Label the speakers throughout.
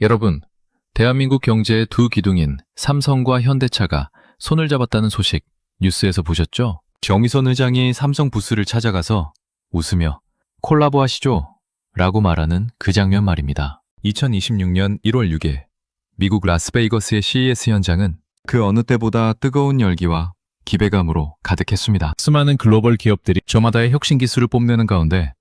Speaker 1: 여러분, 대한민국 경제의 두 기둥인 삼성과 현대차가 손을 잡았다는 소식 뉴스에서 보셨죠? 정의선 의장이 삼성 부스를 찾아가서 웃으며 콜라보 하시죠? 라고 말하는 그 장면 말입니다. 2026년 1월 6일 미국 라스베이거스의 CES 현장은 그 어느 때보다 뜨거운 열기와 기대감으로 가득했습니다. 수많은 글로벌 기업들이 저마다의 혁신 기술을 뽐내는 가운데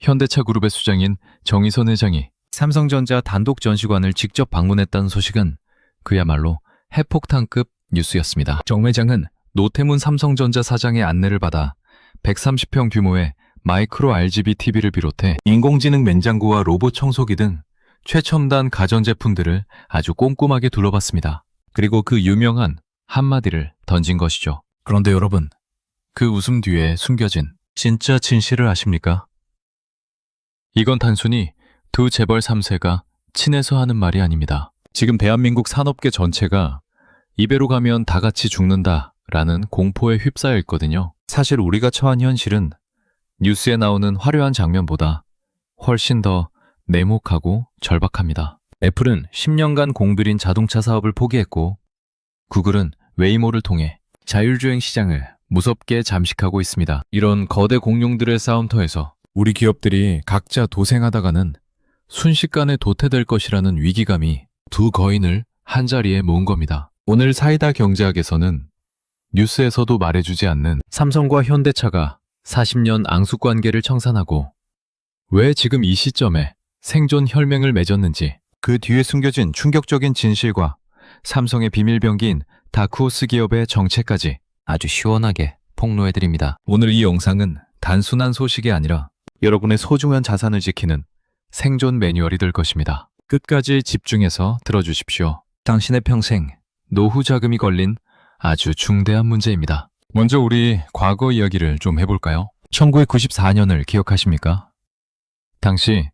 Speaker 1: 현대차 그룹의 수장인 정의선 회장이 삼성전자 단독 전시관을 직접 방문했다는 소식은 그야말로 핵폭탄급 뉴스였습니다. 정 회장은 노태문 삼성전자 사장의 안내를 받아 130평 규모의 마이크로 RGB TV를 비롯해 인공지능 맨장구와 로봇 청소기 등 최첨단 가전제품들을 아주 꼼꼼하게 둘러봤습니다. 그리고 그 유명한 한마디를 던진 것이죠. 그런데 여러분, 그 웃음 뒤에 숨겨진 진짜 진실을 아십니까? 이건 단순히 두 재벌 3세가 친해서 하는 말이 아닙니다. 지금 대한민국 산업계 전체가 이배로 가면 다 같이 죽는다 라는 공포에 휩싸여 있거든요. 사실 우리가 처한 현실은 뉴스에 나오는 화려한 장면보다 훨씬 더 내목하고 절박합니다. 애플은 10년간 공들인 자동차 사업을 포기했고 구글은 웨이모를 통해 자율주행 시장을 무섭게 잠식하고 있습니다. 이런 거대 공룡들의 싸움터에서 우리 기업들이 각자 도생하다가는 순식간에 도태될 것이라는 위기감이 두 거인을 한자리에 모은 겁니다. 오늘 사이다 경제학에서는 뉴스에서도 말해주지 않는 삼성과 현대차가 40년 앙숙 관계를 청산하고 왜 지금 이 시점에 생존 혈맹을 맺었는지 그 뒤에 숨겨진 충격적인 진실과 삼성의 비밀병기인 다크호스 기업의 정체까지 아주 시원하게 폭로해드립니다. 오늘 이 영상은 단순한 소식이 아니라 여러분의 소중한 자산을 지키는 생존 매뉴얼이 될 것입니다. 끝까지 집중해서 들어주십시오. 당신의 평생 노후 자금이 걸린 아주 중대한 문제입니다. 먼저 우리 과거 이야기를 좀 해볼까요? 1994년을 기억하십니까? 당시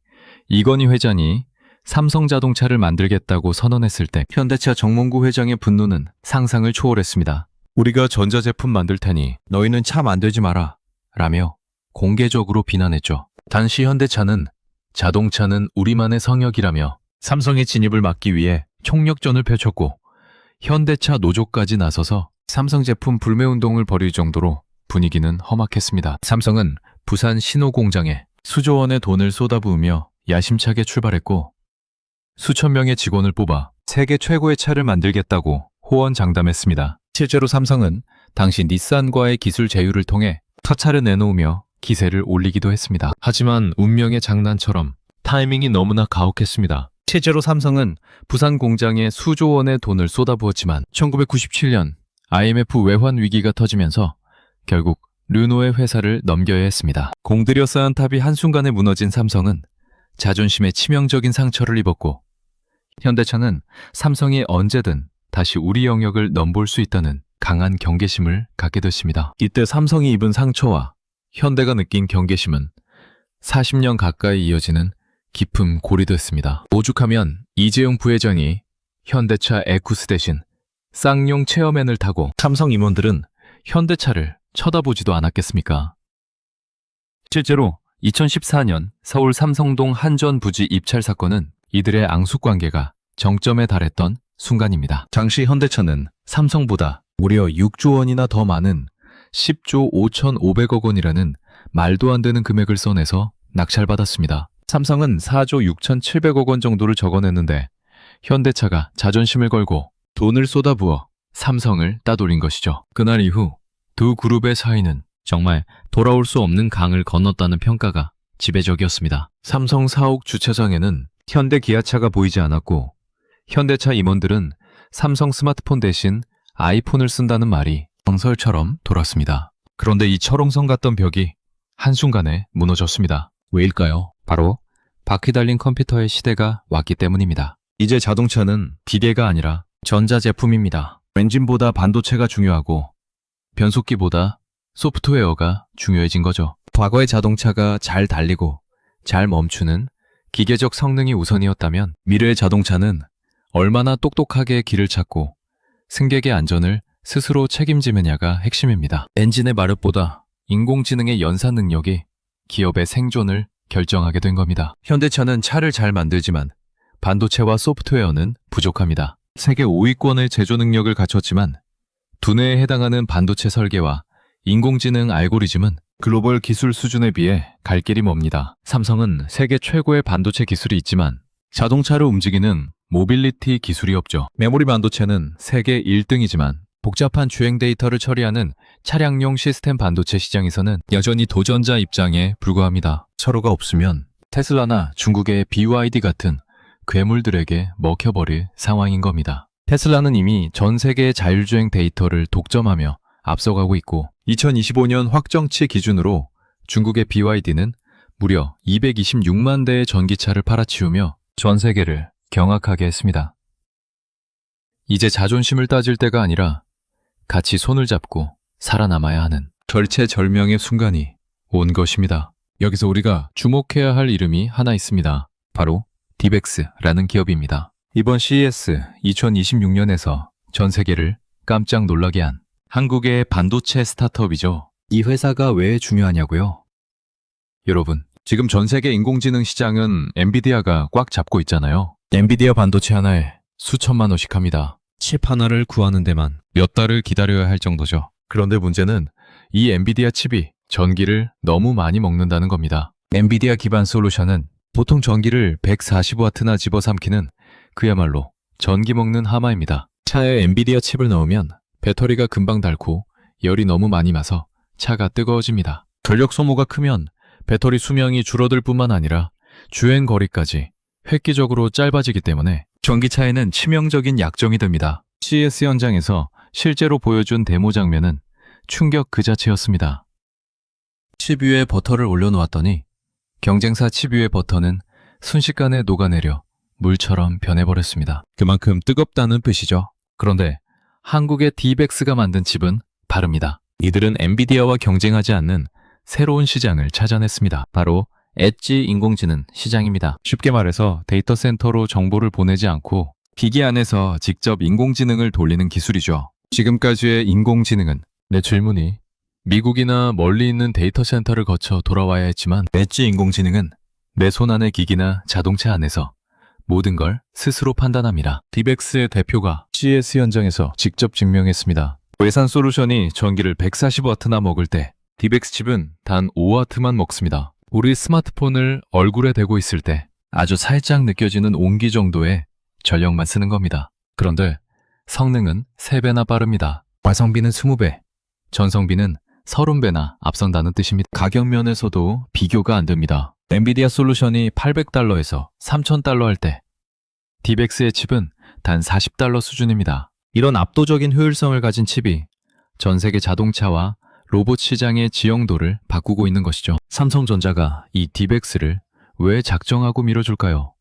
Speaker 1: 이건희 회장이 삼성 자동차를 만들겠다고 선언했을 때 현대차 정몽구 회장의 분노는 상상을 초월했습니다. 우리가 전자제품 만들 테니 너희는 차 만들지 마라. 라며 공개적으로 비난했죠. 당시 현대차는 자동차는 우리만의 성역이라며 삼성의 진입을 막기 위해 총력전을 펼쳤고 현대차 노조까지 나서서 삼성 제품 불매 운동을 벌일 정도로 분위기는 험악했습니다. 삼성은 부산 신호 공장에 수조 원의 돈을 쏟아부으며 야심차게 출발했고 수천 명의 직원을 뽑아 세계 최고의 차를 만들겠다고 호언장담했습니다. 실제로 삼성은 당시 닛산과의 기술 제휴를 통해 터차를 내놓으며 기세를 올리기도 했습니다. 하지만 운명의 장난처럼 타이밍이 너무나 가혹했습니다. 실제로 삼성은 부산 공장에 수조 원의 돈을 쏟아부었지만 1997년 IMF 외환 위기가 터지면서 결국 르노의 회사를 넘겨야 했습니다. 공들여 쌓은 탑이 한순간에 무너진 삼성은 자존심에 치명적인 상처를 입었고 현대차는 삼성이 언제든 다시 우리 영역을 넘볼 수 있다는 강한 경계심을 갖게 됐습니다. 이때 삼성이 입은 상처와 현대가 느낀 경계심은 40년 가까이 이어지는 깊은 골이 됐습니다. 오죽하면 이재용 부회장이 현대차 에쿠스 대신 쌍용 체어맨을 타고 삼성 임원들은 현대차를 쳐다보지도 않았겠습니까? 실제로 2014년 서울 삼성동 한전 부지 입찰 사건은 이들의 앙숙 관계가 정점에 달했던 순간입니다. 당시 현대차는 삼성보다 무려 6조 원이나 더 많은 10조 5,500억 원이라는 말도 안 되는 금액을 써내서 낙찰받았습니다. 삼성은 4조 6,700억 원 정도를 적어냈는데 현대차가 자존심을 걸고 돈을 쏟아부어 삼성을 따돌린 것이죠. 그날 이후 두 그룹의 사이는 정말 돌아올 수 없는 강을 건넜다는 평가가 지배적이었습니다. 삼성 사옥 주차장에는 현대 기아차가 보이지 않았고 현대차 임원들은 삼성 스마트폰 대신 아이폰을 쓴다는 말이 정설처럼 돌았습니다. 그런데 이 철옹성 같던 벽이 한순간에 무너졌습니다. 왜일까요? 바로 바퀴 달린 컴퓨터의 시대가 왔기 때문입니다. 이제 자동차는 기계가 아니라 전자제품입니다. 엔진보다 반도체가 중요하고 변속기보다 소프트웨어가 중요해진 거죠. 과거의 자동차가 잘 달리고 잘 멈추는 기계적 성능이 우선이었다면 미래의 자동차는 얼마나 똑똑하게 길을 찾고 승객의 안전을 스스로 책임지느냐가 핵심입니다. 엔진의 마력보다 인공지능의 연산 능력이 기업의 생존을 결정하게 된 겁니다. 현대차는 차를 잘 만들지만 반도체와 소프트웨어는 부족합니다. 세계 5위권의 제조 능력을 갖췄지만 두뇌에 해당하는 반도체 설계와 인공지능 알고리즘은 글로벌 기술 수준에 비해 갈 길이 멉니다. 삼성은 세계 최고의 반도체 기술이 있지만 자동차를 움직이는 모빌리티 기술이 없죠. 메모리 반도체는 세계 1등이지만 복잡한 주행 데이터를 처리하는 차량용 시스템 반도체 시장에서는 여전히 도전자 입장에 불과합니다. 서로가 없으면 테슬라나 중국의 BYD 같은 괴물들에게 먹혀버릴 상황인 겁니다. 테슬라는 이미 전 세계의 자율주행 데이터를 독점하며 앞서가고 있고 2025년 확정치 기준으로 중국의 BYD는 무려 226만 대의 전기차를 팔아치우며 전 세계를 경악하게 했습니다. 이제 자존심을 따질 때가 아니라 같이 손을 잡고 살아남아야 하는 절체절명의 순간이 온 것입니다. 여기서 우리가 주목해야 할 이름이 하나 있습니다. 바로 디벡스라는 기업입니다. 이번 CES 2026년에서 전 세계를 깜짝 놀라게 한 한국의 반도체 스타트업이죠. 이 회사가 왜 중요하냐고요? 여러분, 지금 전 세계 인공지능 시장은 엔비디아가 꽉 잡고 있잖아요. 엔비디아 반도체 하나에 수천만 원씩 합니다. 칩 하나를 구하는 데만 몇 달을 기다려야 할 정도죠. 그런데 문제는 이 엔비디아 칩이 전기를 너무 많이 먹는다는 겁니다. 엔비디아 기반 솔루션은 보통 전기를 140W나 집어삼키는 그야말로 전기 먹는 하마입니다. 차에 엔비디아 칩을 넣으면 배터리가 금방 닳고 열이 너무 많이 마서 차가 뜨거워집니다. 전력 소모가 크면 배터리 수명이 줄어들 뿐만 아니라 주행 거리까지 획기적으로 짧아지기 때문에 전기차에는 치명적인 약점이 됩니다. CES 현장에서 실제로 보여준 데모 장면은 충격 그 자체였습니다. 칩 위에 버터를 올려놓았더니 경쟁사 칩 위의 버터는 순식간에 녹아내려 물처럼 변해버렸습니다. 그만큼 뜨겁다는 뜻이죠. 그런데 한국의 디벡스가 만든 칩은 다릅니다. 이들은 엔비디아와 경쟁하지 않는 새로운 시장을 찾아냈습니다. 바로 엣지 인공지능 시장입니다. 쉽게 말해서 데이터 센터로 정보를 보내지 않고 기기 안에서 직접 인공지능을 돌리는 기술이죠. 지금까지의 인공지능은 내 질문이 미국이나 멀리 있는 데이터 센터를 거쳐 돌아와야 했지만 엣지 인공지능은 내 손 안의 기기나 자동차 안에서 모든 걸 스스로 판단합니다. 디벡스의 대표가 CES 현장에서 직접 증명했습니다. 외산 솔루션이 전기를 140W나 먹을 때 디벡스 칩은 단 5W만 먹습니다. 우리 스마트폰을 얼굴에 대고 있을 때 아주 살짝 느껴지는 온기 정도의 전력만 쓰는 겁니다. 그런데 성능은 3배나 빠릅니다. 가성비는 20배, 전성비는 30배나 앞선다는 뜻입니다. 가격 면에서도 비교가 안 됩니다. 엔비디아 솔루션이 800달러에서 3000달러 할 때 디벡스의 칩은 단 40달러 수준입니다. 이런 압도적인 효율성을 가진 칩이 전 세계 자동차와 로봇 시장의 지형도를 바꾸고 있는 것이죠. 삼성전자가 이 디벡스를 왜 작정하고 밀어줄까요?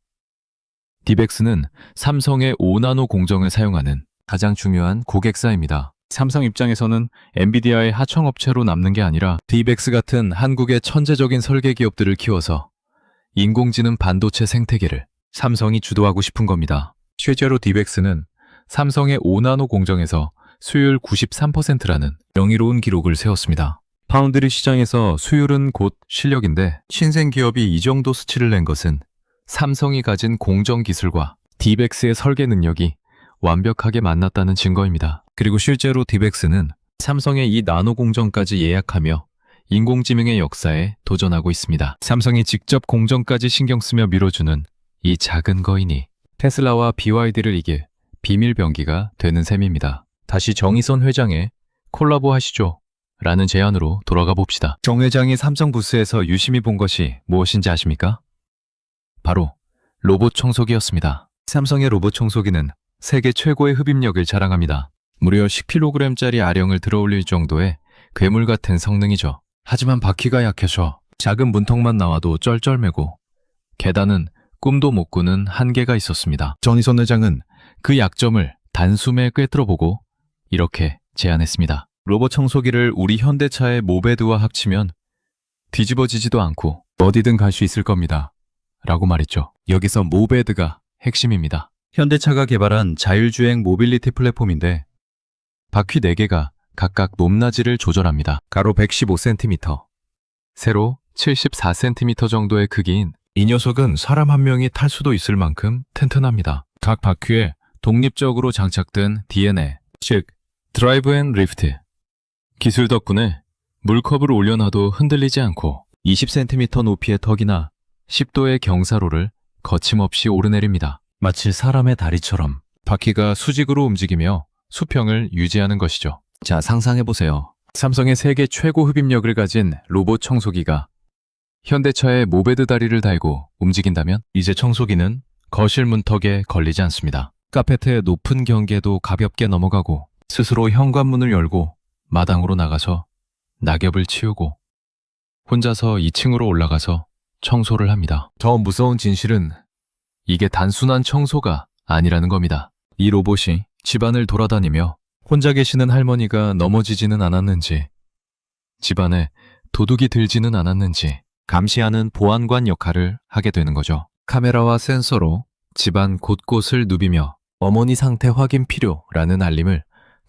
Speaker 1: 디벡스는 삼성의 5나노 공정을 사용하는 가장 중요한 고객사입니다. 삼성 입장에서는 엔비디아의 하청업체로 남는 게 아니라 디벡스 같은 한국의 천재적인 설계 기업들을 키워서 인공지능 반도체 생태계를 삼성이 주도하고 싶은 겁니다. 실제로 디벡스는 삼성의 5나노 공정에서 수율 93%라는 명의로운 기록을 세웠습니다. 파운드리 시장에서 수율은 곧 실력인데 신생 기업이 이 정도 수치를 낸 것은 삼성이 가진 공정 기술과 디벡스의 설계 능력이 완벽하게 만났다는 증거입니다. 그리고 실제로 디벡스는 삼성의 이 나노 공정까지 예약하며 인공지능의 역사에 도전하고 있습니다. 삼성이 직접 공정까지 신경 쓰며 밀어주는 이 작은 거인이 테슬라와 BYD를 이길 비밀 병기가 되는 셈입니다. 다시 정의선 회장의 콜라보 하시죠. 라는 제안으로 돌아가 봅시다. 정 회장이 삼성 부스에서 유심히 본 것이 무엇인지 아십니까? 바로 로봇 청소기였습니다. 삼성의 로봇 청소기는 세계 최고의 흡입력을 자랑합니다. 무려 10kg짜리 아령을 들어올릴 정도의 괴물 같은 성능이죠. 하지만 바퀴가 약해서 작은 문턱만 나와도 쩔쩔매고 계단은 꿈도 못 꾸는 한계가 있었습니다. 전희선 회장은 그 약점을 단숨에 꿰뚫어보고 이렇게 제안했습니다. 로봇 청소기를 우리 현대차의 모베드와 합치면 뒤집어지지도 않고 어디든 갈 수 있을 겁니다. 라고 말했죠. 여기서 모베드가 핵심입니다. 현대차가 개발한 자율주행 모빌리티 플랫폼인데 바퀴 4개가 각각 높낮이를 조절합니다. 가로 115cm, 세로 74cm 정도의 크기인 이 녀석은 사람 한 명이 탈 수도 있을 만큼 튼튼합니다. 각 바퀴에 독립적으로 장착된 DNA, 즉 드라이브 앤 리프트. 기술 덕분에 물컵을 올려놔도 흔들리지 않고 20cm 높이의 턱이나 10도의 경사로를 거침없이 오르내립니다. 마치 사람의 다리처럼 바퀴가 수직으로 움직이며 수평을 유지하는 것이죠. 자, 상상해보세요. 삼성의 세계 최고 흡입력을 가진 로봇 청소기가 현대차의 모베드 다리를 달고 움직인다면 이제 청소기는 거실 문턱에 걸리지 않습니다. 카페트의 높은 경계도 가볍게 넘어가고 스스로 현관문을 열고 마당으로 나가서 낙엽을 치우고 혼자서 2층으로 올라가서 청소를 합니다. 더 무서운 진실은 이게 단순한 청소가 아니라는 겁니다. 이 로봇이 집안을 돌아다니며 혼자 계시는 할머니가 넘어지지는 않았는지, 집안에 도둑이 들지는 않았는지 감시하는 보안관 역할을 하게 되는 거죠. 카메라와 센서로 집안 곳곳을 누비며 어머니 상태 확인 필요라는 알림을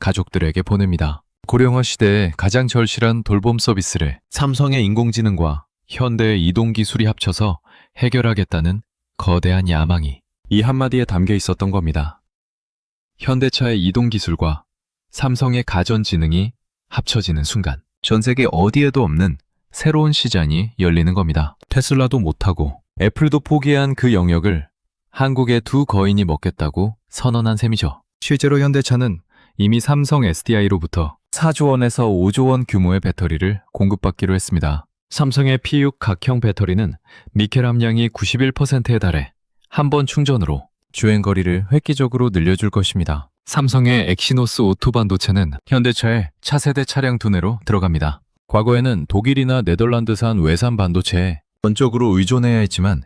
Speaker 1: 가족들에게 보냅니다. 고령화 시대에 가장 절실한 돌봄 서비스를 삼성의 인공지능과 현대의 이동 기술이 합쳐서 해결하겠다는 거대한 야망이 이 한마디에 담겨 있었던 겁니다. 현대차의 이동 기술과 삼성의 가전지능이 합쳐지는 순간 전 세계 어디에도 없는 새로운 시장이 열리는 겁니다. 테슬라도 못하고 애플도 포기한 그 영역을 한국의 두 거인이 먹겠다고 선언한 셈이죠. 실제로 현대차는 이미 삼성 SDI로부터 4조 원에서 5조 원 규모의 배터리를 공급받기로 했습니다. 삼성의 P6 각형 배터리는 니켈 함량이 91%에 달해 한 번 충전으로 주행 거리를 획기적으로 늘려줄 것입니다. 삼성의 엑시노스 오토 반도체는 현대차의 차세대 차량 두뇌로 들어갑니다. 과거에는 독일이나 네덜란드산 외산 반도체에 원적으로 의존해야 했지만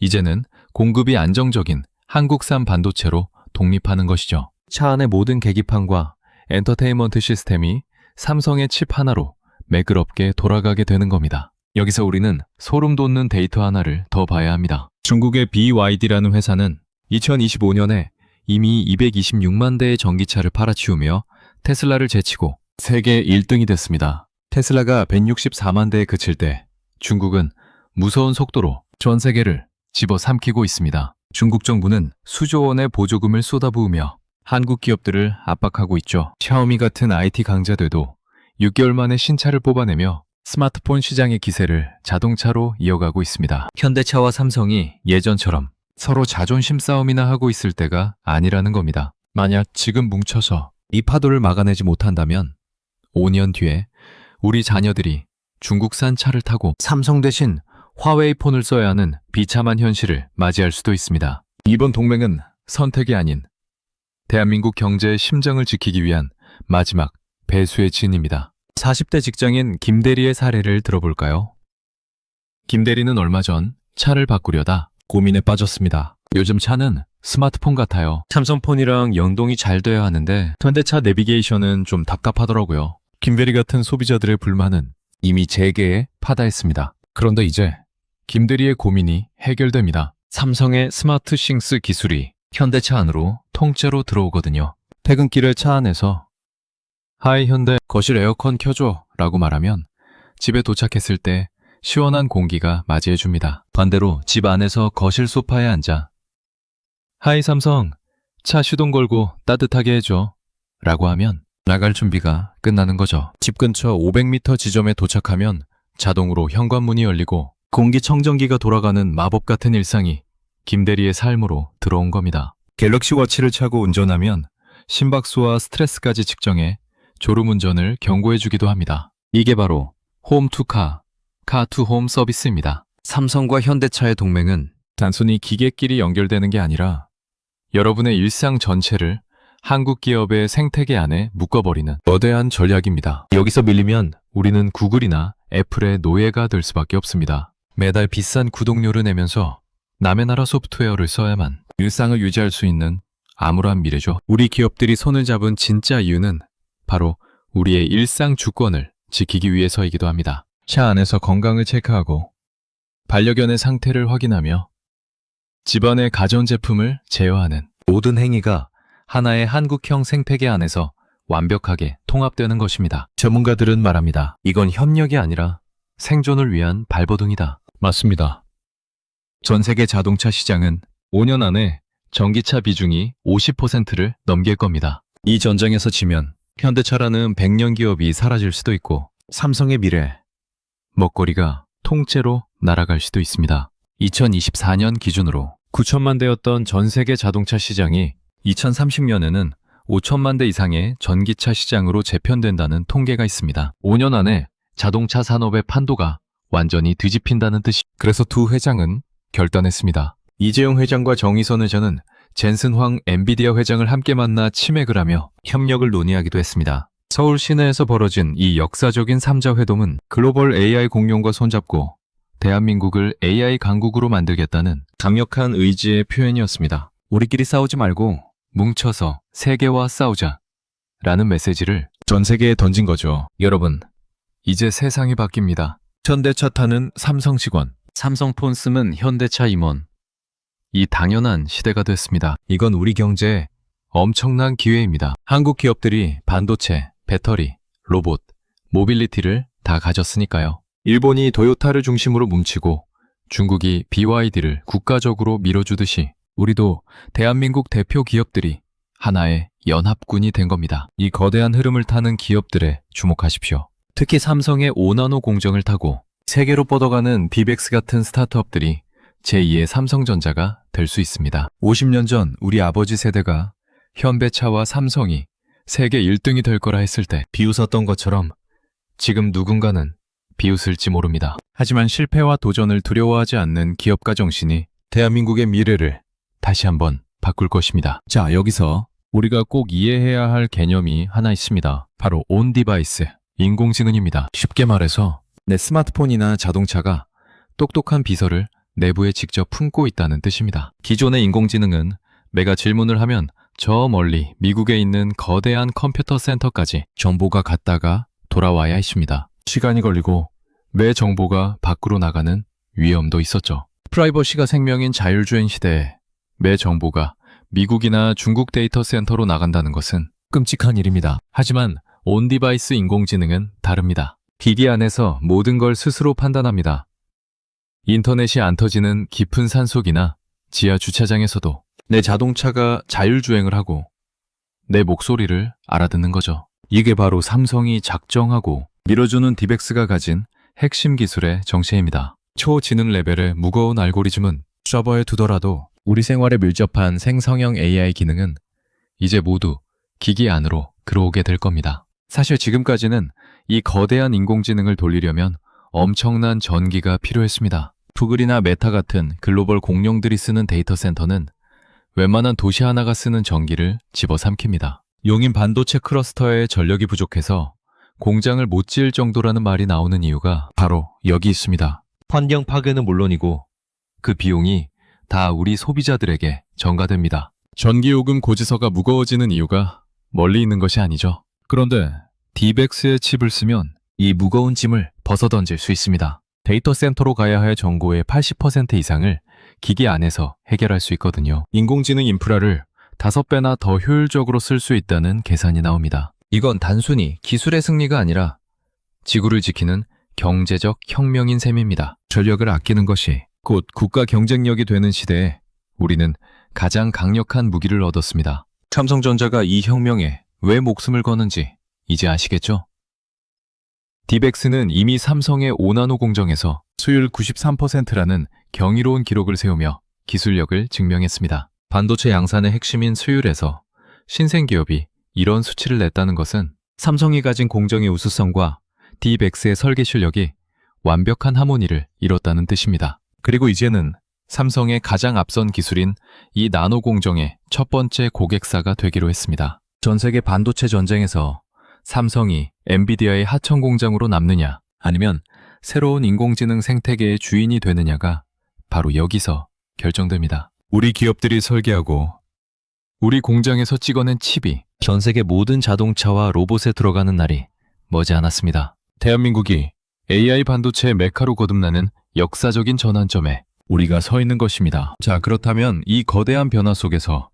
Speaker 1: 이제는 공급이 안정적인 한국산 반도체로 독립하는 것이죠. 차 안의 모든 계기판과 엔터테인먼트 시스템이 삼성의 칩 하나로 매끄럽게 돌아가게 되는 겁니다. 여기서 우리는 소름 돋는 데이터 하나를 더 봐야 합니다. 중국의 BYD라는 회사는 2025년에 이미 226만 대의 전기차를 팔아치우며 테슬라를 제치고 세계 1등이 됐습니다. 테슬라가 164만 대에 그칠 때 중국은 무서운 속도로 전 세계를 집어삼키고 있습니다. 중국 정부는 수조 원의 보조금을 쏟아부으며 한국 기업들을 압박하고 있죠. 샤오미 같은 IT 강자들도 6개월 만에 신차를 뽑아내며 스마트폰 시장의 기세를 자동차로 이어가고 있습니다. 현대차와 삼성이 예전처럼 서로 자존심 싸움이나 하고 있을 때가 아니라는 겁니다. 만약 지금 뭉쳐서 이 파도를 막아내지 못한다면 5년 뒤에 우리 자녀들이 중국산 차를 타고 삼성 대신 화웨이 폰을 써야 하는 비참한 현실을 맞이할 수도 있습니다. 이번 동맹은 선택이 아닌 대한민국 경제의 심장을 지키기 위한 마지막 배수의 진입니다. 40대 직장인 김대리의 사례를 들어볼까요? 김대리는 얼마 전 차를 바꾸려다 고민에 빠졌습니다. 요즘 차는 스마트폰 같아요. 삼성폰이랑 연동이 잘 돼야 하는데 현대차 내비게이션은 좀 답답하더라고요. 김대리 같은 소비자들의 불만은 이미 재계에 파다했습니다. 그런데 이제 김대리의 고민이 해결됩니다. 삼성의 스마트 싱스 기술이 현대차 안으로 통째로 들어오거든요. 퇴근길에 차 안에서 하이 현대 거실 에어컨 켜줘 라고 말하면 집에 도착했을 때 시원한 공기가 맞이해줍니다. 반대로 집 안에서 거실 소파에 앉아 하이 삼성 차 시동 걸고 따뜻하게 해줘 라고 하면 나갈 준비가 끝나는 거죠. 집 근처 500m 지점에 도착하면 자동으로 현관문이 열리고 공기청정기가 돌아가는 마법 같은 일상이 김대리의 삶으로 들어온 겁니다. 갤럭시 워치를 차고 운전하면 심박수와 스트레스까지 측정해 졸음운전을 경고해주기도 합니다. 이게 바로 홈투카, 카투홈 서비스입니다. 삼성과 현대차의 동맹은 단순히 기계끼리 연결되는 게 아니라 여러분의 일상 전체를 한국 기업의 생태계 안에 묶어버리는 거대한 전략입니다. 여기서 밀리면 우리는 구글이나 애플의 노예가 될 수밖에 없습니다. 매달 비싼 구독료를 내면서 남의 나라 소프트웨어를 써야만 일상을 유지할 수 있는 암울한 미래죠. 우리 기업들이 손을 잡은 진짜 이유는 바로 우리의 일상 주권을 지키기 위해서이기도 합니다. 차 안에서 건강을 체크하고 반려견의 상태를 확인하며 집안의 가전제품을 제어하는 모든 행위가 하나의 한국형 생태계 안에서 완벽하게 통합되는 것입니다. 전문가들은 말합니다. 이건 협력이 아니라 생존을 위한 발버둥이다. 맞습니다. 전 세계 자동차 시장은 5년 안에 전기차 비중이 50%를 넘길 겁니다. 이 전쟁에서 지면 현대차라는 100년 기업이 사라질 수도 있고 삼성의 미래, 먹거리가 통째로 날아갈 수도 있습니다. 2024년 기준으로 9천만 대였던 전 세계 자동차 시장이 2030년에는 5천만 대 이상의 전기차 시장으로 재편된다는 통계가 있습니다. 5년 안에 자동차 산업의 판도가 완전히 뒤집힌다는 뜻이. 그래서 두 회장은 결단했습니다. 이재용 회장과 정의선 회장은 젠슨 황 엔비디아 회장을 함께 만나 치맥을 하며 협력을 논의하기도 했습니다. 서울 시내에서 벌어진 이 역사적인 삼자 회동은 글로벌 AI 공룡과 손잡고 대한민국을 AI 강국으로 만들겠다는 강력한 의지의 표현이었습니다. 우리끼리 싸우지 말고 뭉쳐서 세계와 싸우자 라는 메시지를 전 세계에 던진 거죠. 여러분, 이제 세상이 바뀝니다. 현대차 타는 삼성 직원, 삼성폰 쓰면 현대차 임원. 이 당연한 시대가 됐습니다. 이건 우리 경제에 엄청난 기회입니다. 한국 기업들이 반도체, 배터리, 로봇, 모빌리티를 다 가졌으니까요. 일본이 도요타를 중심으로 뭉치고 중국이 BYD를 국가적으로 밀어주듯이 우리도 대한민국 대표 기업들이 하나의 연합군이 된 겁니다. 이 거대한 흐름을 타는 기업들에 주목하십시오. 특히 삼성의 5나노 공정을 타고 세계로 뻗어가는 비벡스 같은 스타트업들이 제2의 삼성전자가 될 수 있습니다. 50년 전 우리 아버지 세대가 현대차와 삼성이 세계 1등이 될 거라 했을 때 비웃었던 것처럼 지금 누군가는 비웃을지 모릅니다. 하지만 실패와 도전을 두려워하지 않는 기업가 정신이 대한민국의 미래를 다시 한번 바꿀 것입니다. 자, 여기서 우리가 꼭 이해해야 할 개념이 하나 있습니다. 바로 온 디바이스, 인공지능입니다. 쉽게 말해서 내 스마트폰이나 자동차가 똑똑한 비서를 내부에 직접 품고 있다는 뜻입니다. 기존의 인공지능은 내가 질문을 하면 저 멀리 미국에 있는 거대한 컴퓨터 센터까지 정보가 갔다가 돌아와야 했습니다. 시간이 걸리고 매 정보가 밖으로 나가는 위험도 있었죠. 프라이버시가 생명인 자율주행 시대에 매 정보가 미국이나 중국 데이터 센터로 나간다는 것은 끔찍한 일입니다. 하지만 온디바이스 인공지능은 다릅니다. 기기 안에서 모든 걸 스스로 판단합니다. 인터넷이 안 터지는 깊은 산속이나 지하 주차장에서도 내 자동차가 자율주행을 하고 내 목소리를 알아듣는 거죠. 이게 바로 삼성이 작정하고 밀어주는 디벡스가 가진 핵심 기술의 정체입니다. 초지능 레벨의 무거운 알고리즘은 서버에 두더라도 우리 생활에 밀접한 생성형 AI 기능은 이제 모두 기기 안으로 들어오게 될 겁니다. 사실 지금까지는 이 거대한 인공지능을 돌리려면 엄청난 전기가 필요했습니다. 구글이나 메타 같은 글로벌 공룡들이 쓰는 데이터 센터는 웬만한 도시 하나가 쓰는 전기를 집어삼킵니다. 용인 반도체 클러스터의 전력이 부족해서 공장을 못 지을 정도라는 말이 나오는 이유가 바로 여기 있습니다. 환경 파괴는 물론이고 그 비용이 다 우리 소비자들에게 전가됩니다. 전기요금 고지서가 무거워지는 이유가 멀리 있는 것이 아니죠. 그런데 디백스의 칩을 쓰면 이 무거운 짐을 벗어던질 수 있습니다. 데이터 센터로 가야 할 정보의 80% 이상을 기기 안에서 해결할 수 있거든요. 인공지능 인프라를 5배나 더 효율적으로 쓸 수 있다는 계산이 나옵니다. 이건 단순히 기술의 승리가 아니라 지구를 지키는 경제적 혁명인 셈입니다. 전력을 아끼는 것이 곧 국가 경쟁력이 되는 시대에 우리는 가장 강력한 무기를 얻었습니다. 삼성전자가 이 혁명에 왜 목숨을 거는지 이제 아시겠죠? 디벡스는 이미 삼성의 5나노 공정에서 수율 93%라는 경이로운 기록을 세우며 기술력을 증명했습니다. 반도체 양산의 핵심인 수율에서 신생기업이 이런 수치를 냈다는 것은 삼성이 가진 공정의 우수성과 디벡스의 설계 실력이 완벽한 하모니를 이뤘다는 뜻입니다. 그리고 이제는 삼성의 가장 앞선 기술인 이 나노 공정의 첫 번째 고객사가 되기로 했습니다. 전 세계 반도체 전쟁에서 삼성이 엔비디아의 하청 공장으로 남느냐 아니면 새로운 인공지능 생태계의 주인이 되느냐가 바로 여기서 결정됩니다. 우리 기업들이 설계하고 우리 공장에서 찍어낸 칩이 전 세계 모든 자동차와 로봇에 들어가는 날이 머지않았습니다. 대한민국이 AI 반도체 메카로 거듭나는 역사적인 전환점에 우리가 서 있는 것입니다. 자, 그렇다면 이 거대한 변화 속에서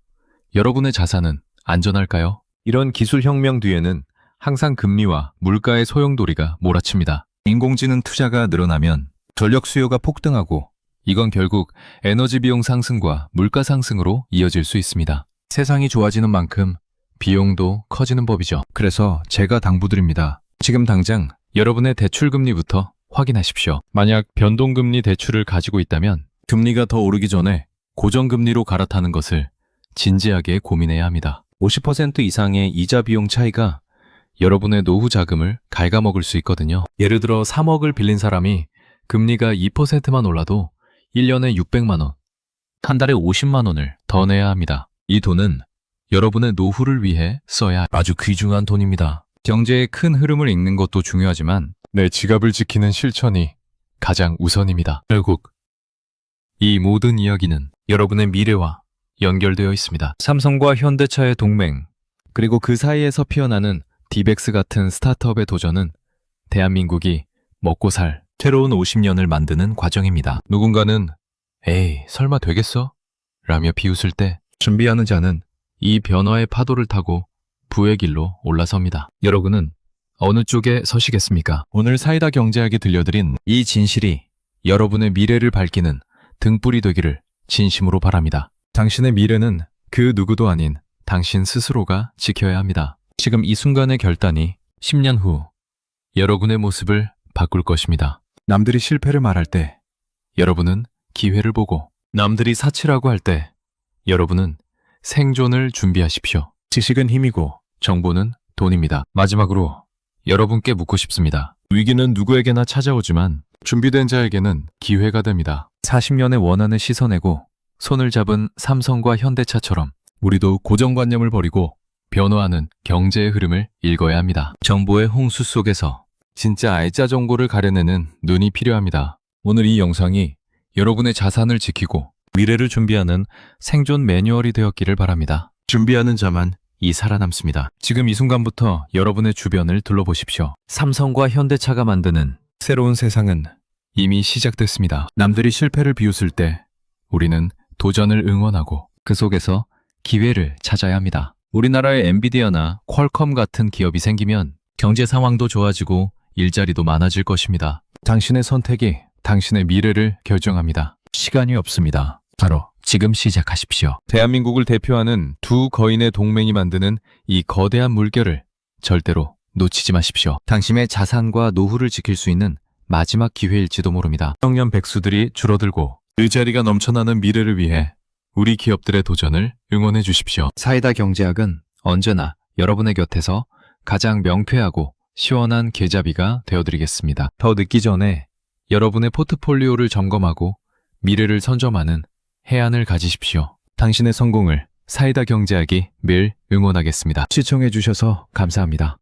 Speaker 1: 여러분의 자산은 안전할까요? 이런 기술 혁명 뒤에는 항상 금리와 물가의 소용돌이가 몰아칩니다. 인공지능 투자가 늘어나면 전력 수요가 폭등하고 이건 결국 에너지 비용 상승과 물가 상승으로 이어질 수 있습니다. 세상이 좋아지는 만큼 비용도 커지는 법이죠. 그래서 제가 당부드립니다. 지금 당장 여러분의 대출 금리부터 확인하십시오. 만약 변동금리 대출을 가지고 있다면 금리가 더 오르기 전에 고정금리로 갈아타는 것을 진지하게 고민해야 합니다. 50% 이상의 이자 비용 차이가 여러분의 노후 자금을 갉아먹을 수 있거든요. 예를 들어 3억을 빌린 사람이 금리가 2%만 올라도 1년에 600만 원, 한 달에 50만 원을 더 내야 합니다. 이 돈은 여러분의 노후를 위해 써야 아주 귀중한 돈입니다. 경제의 큰 흐름을 읽는 것도 중요하지만 내 지갑을 지키는 실천이 가장 우선입니다. 결국 이 모든 이야기는 여러분의 미래와 연결되어 있습니다. 삼성과 현대차의 동맹, 그리고 그 사이에서 피어나는 디벡스 같은 스타트업의 도전은 대한민국이 먹고 살 새로운 50년을 만드는 과정입니다. 누군가는 에이, 설마 되겠어? 라며 비웃을 때 준비하는 자는 이 변화의 파도를 타고 부의 길로 올라섭니다. 여러분은 어느 쪽에 서시겠습니까? 오늘 사이다 경제학에 들려드린 이 진실이 여러분의 미래를 밝히는 등불이 되기를 진심으로 바랍니다. 당신의 미래는 그 누구도 아닌 당신 스스로가 지켜야 합니다. 지금 이 순간의 결단이 10년 후 여러분의 모습을 바꿀 것입니다. 남들이 실패를 말할 때 여러분은 기회를 보고 남들이 사치라고 할 때 여러분은 생존을 준비하십시오. 지식은 힘이고 정보는 돈입니다. 마지막으로 여러분께 묻고 싶습니다. 위기는 누구에게나 찾아오지만 준비된 자에게는 기회가 됩니다. 40년의 원한을 씻어내고 손을 잡은 삼성과 현대차처럼 우리도 고정관념을 버리고 변화하는 경제의 흐름을 읽어야 합니다. 정보의 홍수 속에서 진짜 알짜 정보를 가려내는 눈이 필요합니다. 오늘 이 영상이 여러분의 자산을 지키고 미래를 준비하는 생존 매뉴얼이 되었기를 바랍니다. 준비하는 자만 이 살아남습니다. 지금 이 순간부터 여러분의 주변을 둘러보십시오. 삼성과 현대차가 만드는 새로운 세상은 이미 시작됐습니다. 남들이 실패를 비웃을 때 우리는 도전을 응원하고 그 속에서 기회를 찾아야 합니다. 우리나라의 엔비디아나 퀄컴 같은 기업이 생기면 경제 상황도 좋아지고 일자리도 많아질 것입니다. 당신의 선택이 당신의 미래를 결정합니다. 시간이 없습니다. 바로 지금 시작하십시오. 대한민국을 대표하는 두 거인의 동맹이 만드는 이 거대한 물결을 절대로 놓치지 마십시오. 당신의 자산과 노후를 지킬 수 있는 마지막 기회일지도 모릅니다. 청년 백수들이 줄어들고 일자리가 넘쳐나는 미래를 위해 우리 기업들의 도전을 응원해 주십시오. 사이다 경제학은 언제나 여러분의 곁에서 가장 명쾌하고 시원한 계좌비가 되어드리겠습니다. 더 늦기 전에 여러분의 포트폴리오를 점검하고 미래를 선점하는 해안을 가지십시오. 당신의 성공을 사이다 경제학이 늘 응원하겠습니다. 시청해 주셔서 감사합니다.